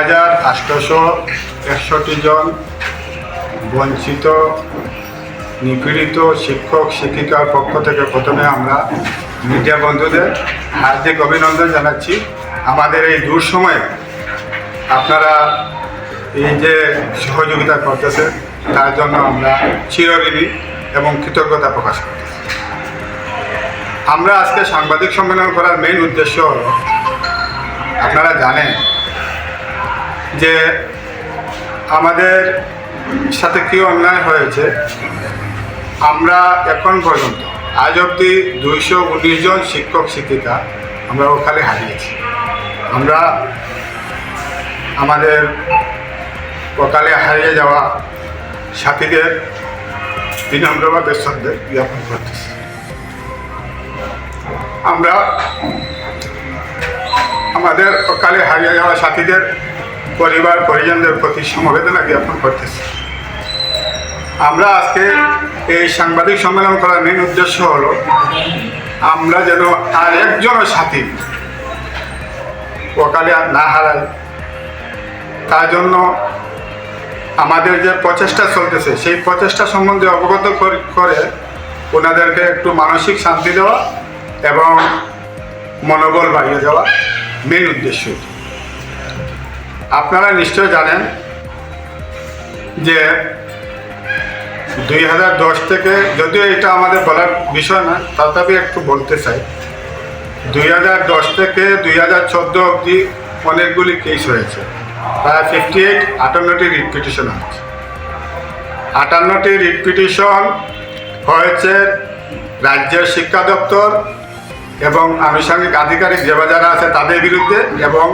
হাজার আটশোশো একষট্টি জন বঞ্চিত, নিপীড়িত শিক্ষক, শিক্ষিকার পক্ষ থেকে প্রথমে আমরা মিডিয়া বন্ধুদের হার্দিক অভিনন্দন জানাচ্ছি। আমাদের এই দূর সময়ে আপনারা এই যে সহযোগিতা করতেছে তার জন্য আমরা চিরঋণী এবং কৃতজ্ঞতা প্রকাশ করতেছি। আমরা আজকে সাংবাদিক সম্মেলন করার মেইন উদ্দেশ্য আপনারা জানেন যে আমাদের সাথে কী অন্যায় হয়েছে, আমরা এখন পর্যন্ত, আজ অবধি দুইশো উনিশ জন শিক্ষক, শিক্ষিকা আমরা ওখানে হারিয়েছি। আমরা আমাদের সকালে হারিয়ে যাওয়া সাথীদের বিনম্রভাবে শ্রদ্ধা জ্ঞাপন করতেছি। আমরা আমাদের অকালে হারিয়ে যাওয়া সাথীদের পরিবার, পরিজনদের প্রতি সমবেদনা জ্ঞাপন করতেছি আমরা আজকে এই সাংবাদিক সম্মেলন করার মেন উদ্দেশ্য হলো, আমরা যেন আর একজনও সাথী অকালে আর না হারাই তার জন্য আমাদের যে প্রচেষ্টা চলতেছে, সেই প্রচেষ্টা সম্বন্ধে অবগত কর- ওনাদেরকে একটু মানসিক শান্তি দেওয়া এবং মনোবল বাড়িয়ে দেওয়া মেন উদ্দেশ্য। আপনারা নিশ্চয় জানেন যে দুই হাজার দশ থেকে, যদিও এটা আমাদের বলার বিষয় না, তথাপি একটু বলতে চাই। দুই হাজার দশ থেকে দুই হাজার চোদ্দ অবধি অনেকগুলি কেস হয়েছে। প্রায় ফিফটি এইট আটান্নটি রিট পিটিশন হয়েছে। আটান্নটি রিট পিটিশন হয়েছে রাজ্যের শিক্ষা দপ্তর এবং আনুষঙ্গিক আধিকারিক যেবা যারা আছে তাদের বিরুদ্ধে এবং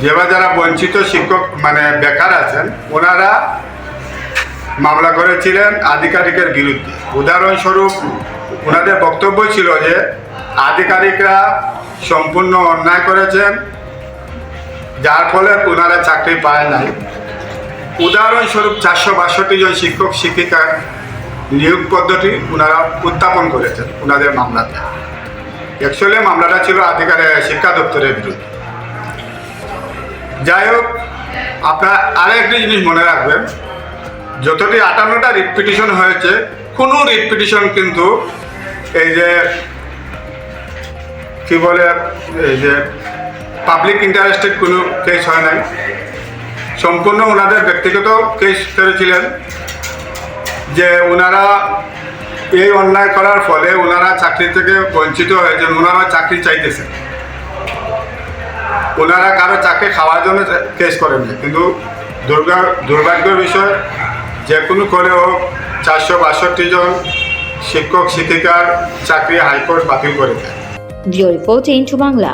যেবা যারা বঞ্চিত শিক্ষক মানে বেকার আছেন, ওনারা মামলা করেছিলেন আধিকারিকের বিরুদ্ধে। উদাহরণস্বরূপ, ওনাদের বক্তব্য ছিল যে, আধিকারিকরা সম্পূর্ণ অন্যায় করেছেন, যার ফলে ওনারা চাকরি পায় নাই। উদাহরণস্বরূপ, চারশো বাষট্টি জন শিক্ষক শিক্ষিকার নিয়োগ পদ্ধতি ওনারা উত্থাপন করেছেন ওনাদের মামলাতে। অ্যাকচুয়ালি মামলাটা ছিল আধিকারিক শিক্ষা দপ্তরের বিরুদ্ধে। যাই হোক, আপনারা আরেকটি জিনিস মনে রাখবেন। যতটি আটান্নটা রিপিটিশন হয়েছে, কোনো রিপিটিশন কিন্তু এই যে, কি বলে, এই যে পাবলিক ইন্টারেস্টেড কোনো কেস হয় নাই। সম্পূর্ণ ওনাদের ব্যক্তিগত কেস করেছিলেন যে ওনারা এই অন্যায় করার ফলে ওনারা চাকরি থেকে বঞ্চিত হয়েছেন ওনারা চাকরি চাইতেছেন। ওনারা কারও চাকরি খাওয়ার জন্য কেস করেননি কিন্তু দুর্গা দুর্ভাগ্যের বিষয়, যে কোনো করে হোক, চারশো বাষট্টি জন শিক্ষক, শিক্ষিকার চাকরি হাইকোর্ট বাতিল করে দেয়। রিপোর্ট বাংলা।